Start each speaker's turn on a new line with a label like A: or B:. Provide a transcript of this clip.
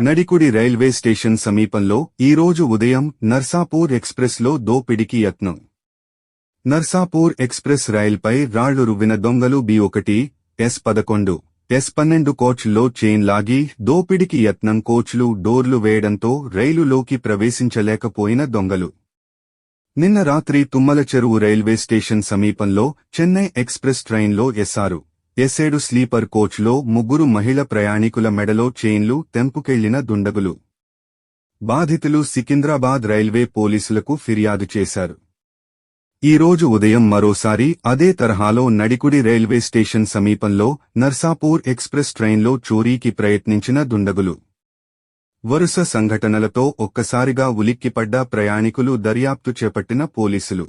A: Nadikudi railway station సమీపంలో ఈరోజు ఉదయం నర్సాపూర్ ఎక్స్ప్రెస్లో దోపిడికి యత్నం. నర్సాపూర్ ఎక్స్ప్రెస్ రైల్పై రాళ్ళు రువ్విన దొంగలు బి ఒకటి ఎస్ పదకొండు ఎస్ పన్నెండు కోచ్లో చైన్ లాగి దోపిడికి యత్నం కోచ్లు డోర్లు వేయడంతో రైలులోకి ప్రవేశించలేకపోయిన దొంగలు. నిన్న రాత్రి తుమ్మల చెరువు రైల్వే స్టేషన్ సమీపంలో చెన్నై ఎక్స్ప్రెస్ ట్రైన్లో ఎస్సారు. ఎస్సేడు స్లీపర్ కోచ్లో ముగ్గురు మహిళ ప్రయాణికుల మెడలో చైన్లు తెంపుకెళ్ళిన దుండగులు. బాధితులు సికింద్రాబాద్ రైల్వే పోలీసులకు ఫిర్యాదు చేశారు. ఈ రోజు ఉదయం మరోసారి అదే తరహాలో నడికుడి రైల్వే స్టేషన్ సమీపంలో నర్సాపూర్ ఎక్స్ప్రెస్ ట్రైన్లో చోరీకి ప్రయత్నించిన దుండగులు. వరుస సంఘటనలతో ఒక్కసారిగా ఉలిక్కిపడ్డ ప్రయాణికులు దర్యాప్తు చేపట్టిన పోలీసులు.